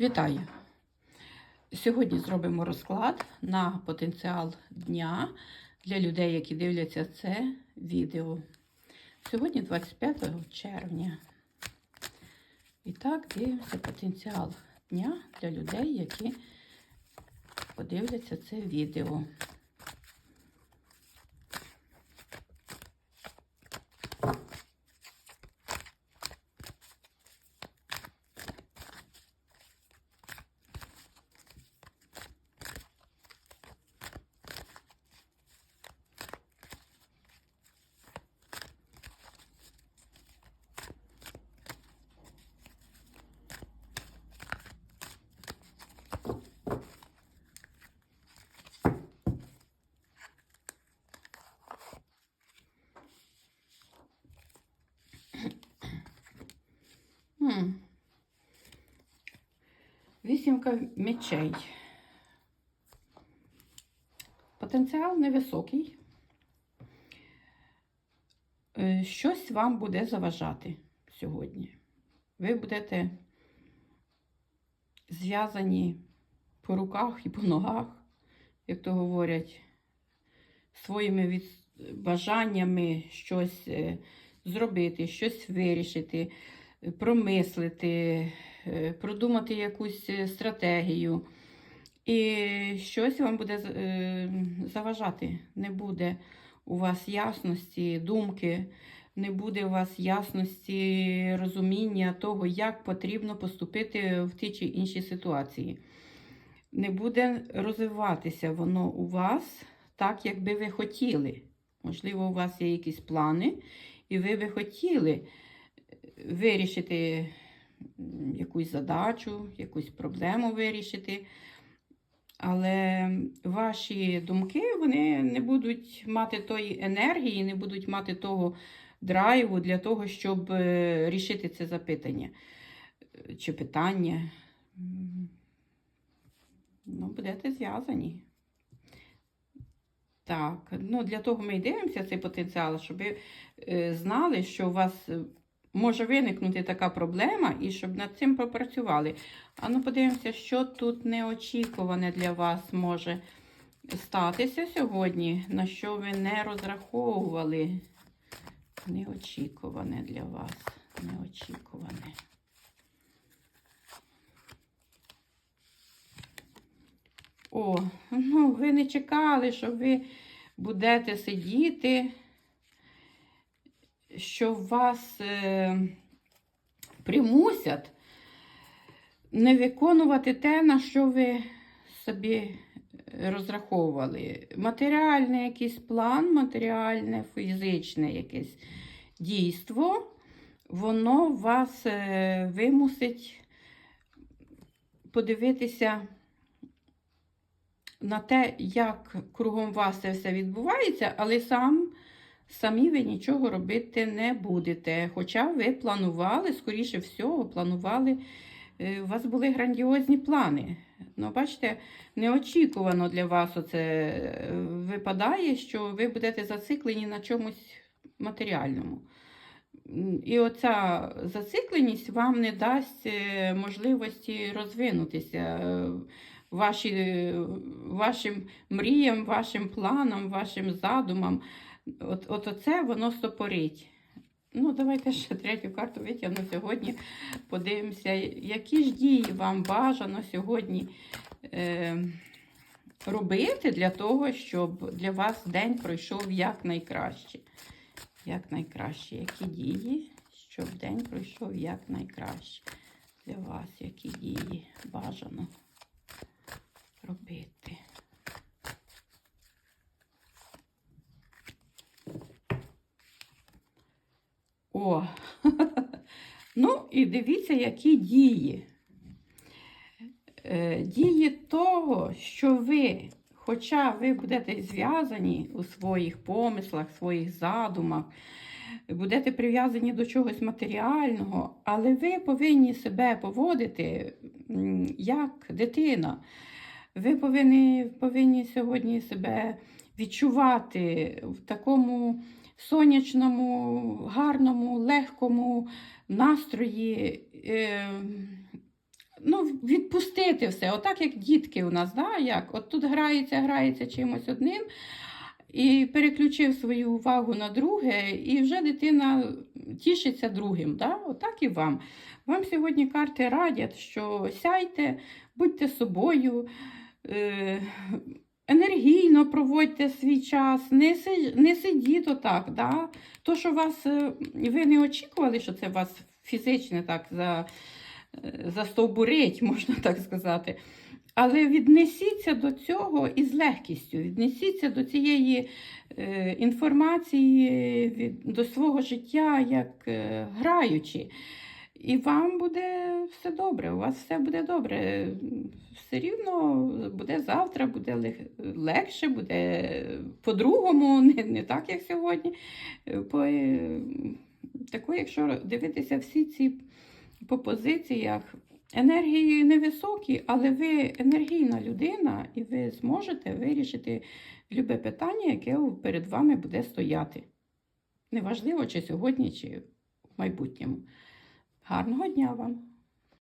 Вітаю! Сьогодні зробимо розклад на потенціал дня для людей, які дивляться це відео. Сьогодні 25 червня. І так, дивимося потенціал дня для людей, які подивляться це відео. Хм. Вісімка мечей. Потенціал невисокий. Е, Щось вам буде заважати сьогодні. Ви будете зв'язані по руках і по ногах, як то говорять, своїми від... бажаннями щось е, зробити, щось вирішити промислити, е, продумати якусь е, стратегію. І щось вам буде е, заважати. Не буде у вас ясності, думки, не буде у вас ясності розуміння того, як потрібно поступити в ті чи іншій ситуації. Не буде розвиватися воно у вас так, як би ви хотіли. Можливо, у вас є якісь плани, і ви би хотіли вирішити якусь задачу, якусь проблему вирішити. Але ваші думки вони не будуть мати тої енергії, не будуть мати того драйву для того, щоб е, рішити це запитання е, чи питання. Ну, будете зв'язані. Так, ну для того ми й дивимося цей потенціал, щоб ви е, знали, що у вас може виникнути така проблема, і щоб над цим попрацювали. А ну подивимося, що тут неочікуване для вас може статися сьогодні, на що ви не розраховували. Неочікуване для вас. Неочікуване. О, ну ви не чекали, що ви будете сидіти що вас е, примусять не виконувати те, на що ви собі розраховували. Матеріальний якийсь план, матеріальне, фізичне якесь дійство, воно вас е, вимусить подивитися на те, як кругом вас це все відбувається, але сам самі ви нічого робити не будете. Хоча ви планували, скоріше всього, планували, е, у вас були грандіозні плани. Ну, бачите, неочікувано для вас оце е, випадає, що ви будете зациклені на чомусь матеріальному. І оця зацикленість вам не дасть е, можливості розвинутися ваші, вашим мріям, вашим планам, вашим задумам. От, от оце воно стопорить. Ну, давайте ще третю карту витягну сьогодні. Подивимося, які ж дії вам бажано сьогодні е, робити для того, щоб для вас день пройшов якнайкраще. Якнайкраще. Які дії, щоб день пройшов якнайкраще. Для вас, які дії бажано робити. О, ну і дивіться, які дії. Е, дії того, що ви, хоча ви будете зв'язані у своїх помислах, своїх задумах, будете прив'язані до чогось матеріального, але ви повинні себе поводити як дитина. Ви повинні, повинні сьогодні себе відчувати в такому сонячному, гарному, легкому настрої. Е, ну, відпустити все, отак як дітки у нас, да? як? от тут грається, грається чимось одним. І переключив свою увагу на друге, і вже дитина тішиться другим. Да? Отак і вам. Вам сьогодні карти радять, що сяйте, будьте собою, е, енергійно проводьте свій час, не, не сидіть отак. Да? То, що вас, е, ви не очікували, що це вас фізично так за, е, застовбурить, можна так сказати. Але віднесіться до цього із легкістю, віднесіться до цієї е, інформації, від, до свого життя як е, граючи. І вам буде все добре, у вас все буде добре. Все рівно буде завтра, буде легше, буде по-другому, не, не так, як сьогодні. По, е, тако, якщо дивитися всі ці по позиціях, енергії невисокі, але ви енергійна людина, і ви зможете вирішити любе питання, яке перед вами буде стояти. Неважливо, чи сьогодні, чи в майбутньому. Гарного дня вам!